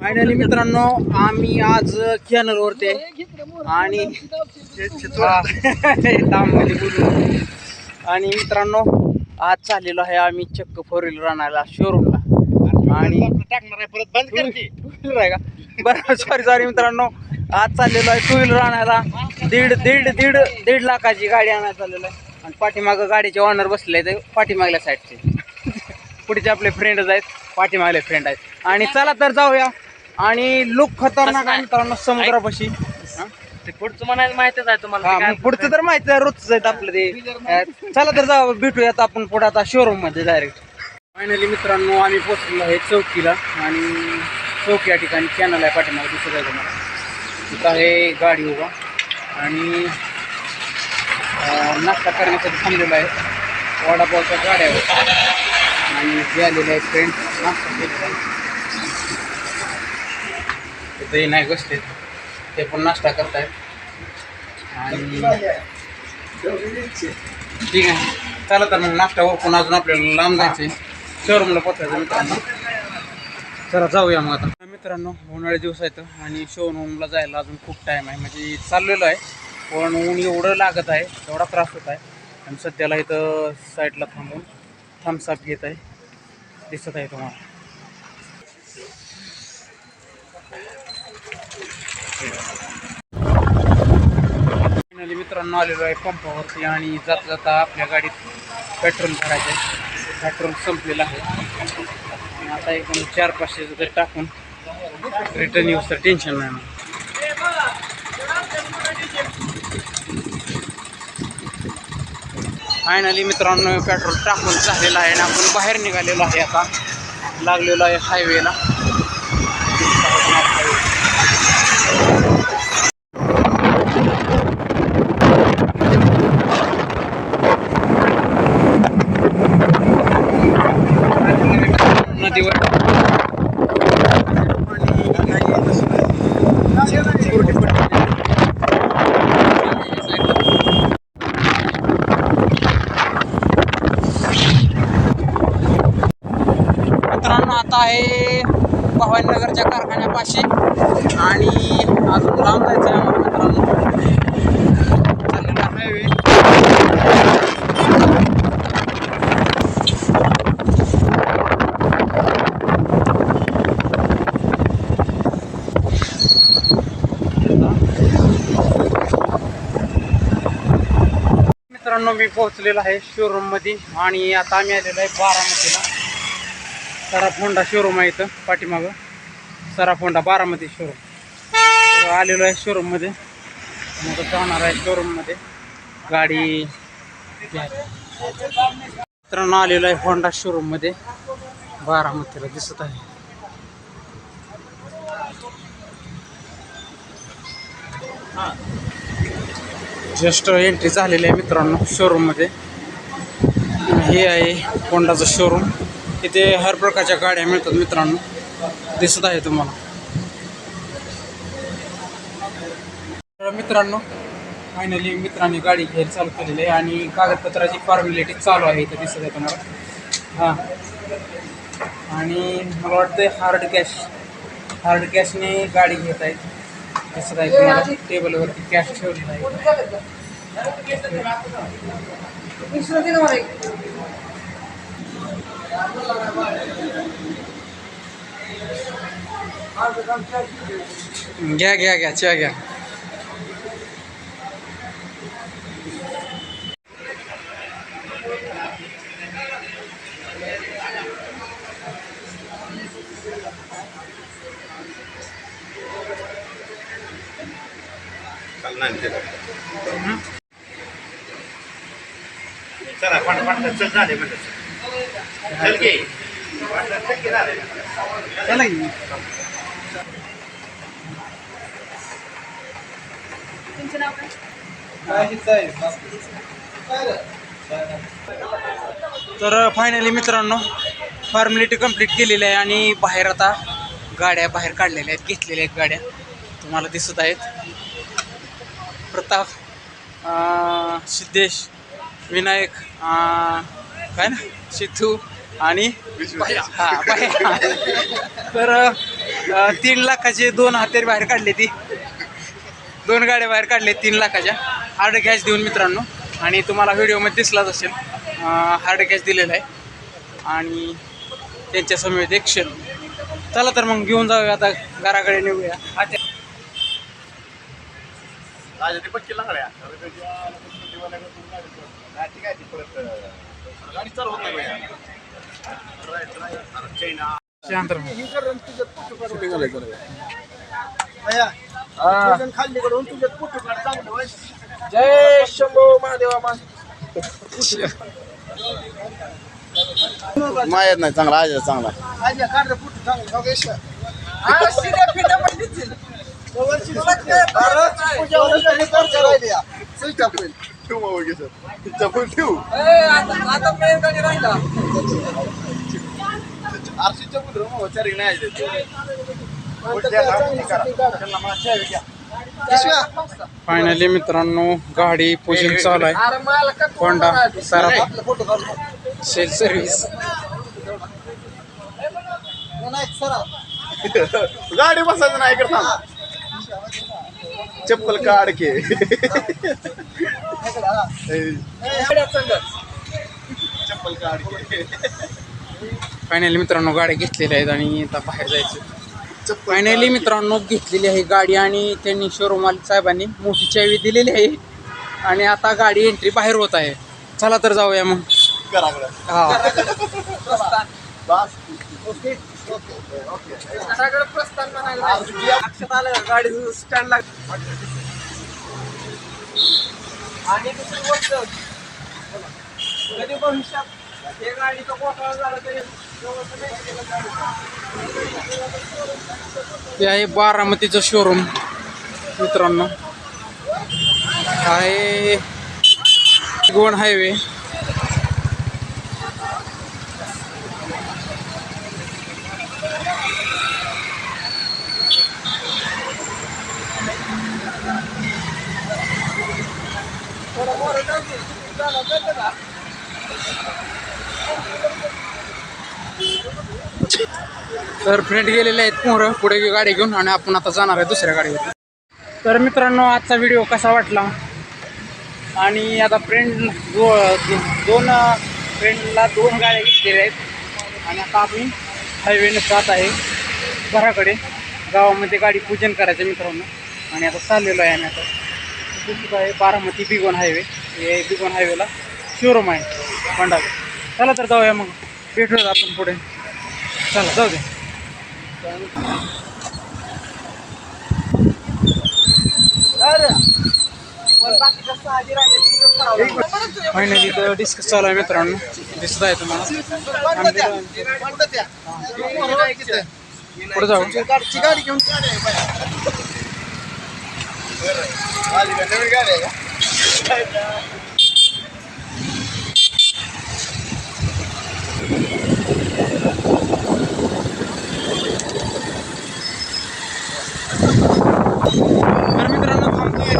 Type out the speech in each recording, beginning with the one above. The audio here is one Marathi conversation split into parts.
फायनली मित्रांनो आम्ही आज कॅनल वरती. आणि आणि मित्रांनो आज चाललेलो आहे आम्ही चक्क फोर व्हीलर आणायला शोरूमला आणि टाकणार आहे का? बरं सॉरी सॉरी मित्रांनो. आज चाललेलो आहे टू व्हीलर आणायला. दीड दीड दीड दीड लाखाची गाडी आणायला चाललेलो आहे. आणि पाठीमागं गाडीचे ऑनर बसले आहेत पाठीमागल्या साईडचे पुढचे आपले फ्रेंडच आहेत पाठीमागले फ्रेंड आहेत. आणि चला तर जाऊया. आणि लुक खतरनाक आहे मित्रांनो समुद्रापाशी? ते पुढचं म्हणायला माहितीच आहे तुम्हाला हा ते काय मग पुढचं तर माहिती आहे रोजच आहेत आपलं ते. चला तर जाऊ भेटूयात आपण पुढे आता शोरूममध्ये डायरेक्ट फायनली मित्रांनो आम्ही पोचलेलो आहे चौकीला आणि चौकी या ठिकाणी चॅनल आहे पाठीमागे दिसत आहे तुम्हाला. तिथं आहे गाडी उभा. आणि अं, नाश्ता करण्यासाठी थांबलेलो आहे. वडापावच्या गाड्या आहेत. आणि जे आलेले आहेत फ्रेंड नाश्ता केलेला आहे. तिथंही नाही बसले ते पण नाश्ता करतायत. आणि ठीक आहे. चला तर मग नाश्ता ओपून अजून आपल्याला लांब जायचं शोरूमला पोचायचं मित्रांनो. चला जाऊया मग आता. मित्रांनो उन्हाळे दिवस आहेत आणि शोरूमला जायला अजून खूप टाईम आहे. म्हणजे चाललेलो आहे. पण ऊन एवढं लागत आहे एवढा त्रास होत आहे. आणि सध्याला इथं साईडला थांबून थम्सअप घेत आहे. दिसत आहे तुम्हाला. फायनली मित्रांनो आलेलो आहे पंपावरती आणि जाता जाता आपल्या गाडीत पेट्रोल भरायचं आहे पेट्रोल संपलेलं आहे. आता एकूण चार पाचशे जर टाकून रिटर्न येऊस तर टेन्शन नाही मग फायनली मित्रांनो पेट्रोल टाकून झालेलं आहे आणि आपण बाहेर निघालेलो आहे आता. लागलेलो आहे हायवेला नदीवर. मित्रांनो आता आहे भवानीनगरच्या कारखान्यापाशी. आणि अजून लांब जायचं आहे आम्हाला मित्रांनो चाललेला हायवे मित्रांनो मी पोहोचलेलो आहे शोरूममध्ये आणि आता आम्ही आलेलो आहे बारामतीला. सराफ होंडा शोरूम आहे इथं पाठीमागं. सराफ होंडा बारामती शोरूम तर आलेलो आहे शोरूममध्ये. मग जाणार आहे शोरूममध्ये. गाडी मित्रांनो आलेलो आहे होंडा शोरूममध्ये. बारामतीला दिसत आहे. जस्ट एंट्री झालेली आहे मित्रांनो शोरूममध्ये हे आहे होंडाचं शोरूम इथे हर प्रकारच्या गाड्या मिळतात मित्रांनो. दिसत आहे तुम्हाला. मित्रांनो फायनली मित्रांनी गाडी घ्यायला चालू केलेली आहे आणि कागदपत्राची फॉर्मॅलिटी चालू आहे इथे दिसत आहे तुम्हाला. हां. आणि मला वाटतं हार्ड कॅश हार्ड कॅशने गाडी घेत आहेत. दिसत आहे तुम्हाला टेबलवरती कॅश ठेवलेला आहे. घ्या घ्या घ्या च्या घ्या. चला पण पण चल झाले म्हणजे चल. की. तर फायनली मित्रांनो फॉर्मॅलिटी कंप्लीट केलेली आहे आणि बाहेर आता गाड्या बाहेर काढलेल्या आहेत घेतलेल्या आहेत गाड्या. तुम्हाला दिसत आहेत. प्रताप सिद्धेश विनायक काय ना सिद्धू आणि हा. तर तीन लाखाचे दोन हातेर बाहेर काढले ती. दोन गाड्या बाहेर काढले तीन लाखाच्या. हार्ड कॅश देऊन मित्रांनो. आणि तुम्हाला व्हिडिओमध्ये दिसलाच असेल. हार्ड कॅश दिलेला आहे. आणि त्यांच्या समेत एक क्षण. चला तर मग घेऊन जाऊया. आता घराकडे निघूया. आज ते पक्की लागल्या काय ती परत गाडी चालू होत नाही चैना. जय शंभो महादेवा माहीत नाही चांगला आज चांगला ठेवू आरशी नाही फायनली मित्रांनो गाडी पूजन चालू आहे. होंडा सारा सेल सर्व्हिस गाडी बसायचं नाही करता चप्पल काढ के. चप्पल काढ के. फायनली मित्रांनो गाड्या घेतलेल्या आहेत आणि आता बाहेर जायचं. फायनली मित्रांनो घेतलेली आहे गाडी आणि त्यांनी शोरूम साहेबांनी मोठी चावी दिलेली आहे. आणि आता गाडी एंट्री बाहेर होत आहे. चला तर जाऊया मग. करा करा. हा बस. गाडी स्टँड लाग आणि दुसरी गोष्ट कधी भविष्यात हे तरी ते आहे. बारामतीचं शोरूम मित्रांनो. आहे गोवन हायवे थोडं मोरं टाकून झालं कळलं का? तर फ्रेंड गेलेले आहेत पोरं पुढे गाडी घेऊन आणि आपण आता जाणार आहे दुसऱ्या गाडीवर. तर मित्रांनो आजचा व्हिडिओ कसा वाटला? आणि आता फ्रेंड दो दोन फ्रेंडला दोन गाड्या घेतलेल्या आहेत. आणि आता आम्ही हायवेनं जात आहे घराकडे. गावामध्ये गाडी पूजन करायचं मित्रांनो. आणि आता चाललेलो आहे आम्ही आता. दुसरं आहे बारामती बिगोन हायवे. हे बिगोन हायवेला शोरूम आहे. पंडाला चला तर जाऊया मग. भेटूयात आपण पुढे. चला जाऊ दे. फायनली तर डिस्कस चालू आहे मित्रांनो. दिसत आहे तुम्हाला. पुढे जाऊ. गाडी घेऊन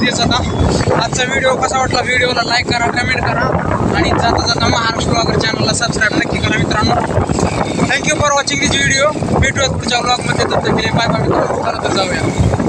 तेच आता. आजचा व्हिडिओ कसा वाटला? व्हिडिओला लाईक करा कमेंट करा. आणि जाता जाता महाराष्ट्र वागर चॅनलला सबस्क्राईब नक्की करा मित्रांनो. Thank you for watching this video भेटूयात पुढच्या ब्लॉगमध्ये तर बाय बाय मित्रांनो. तर जाऊया.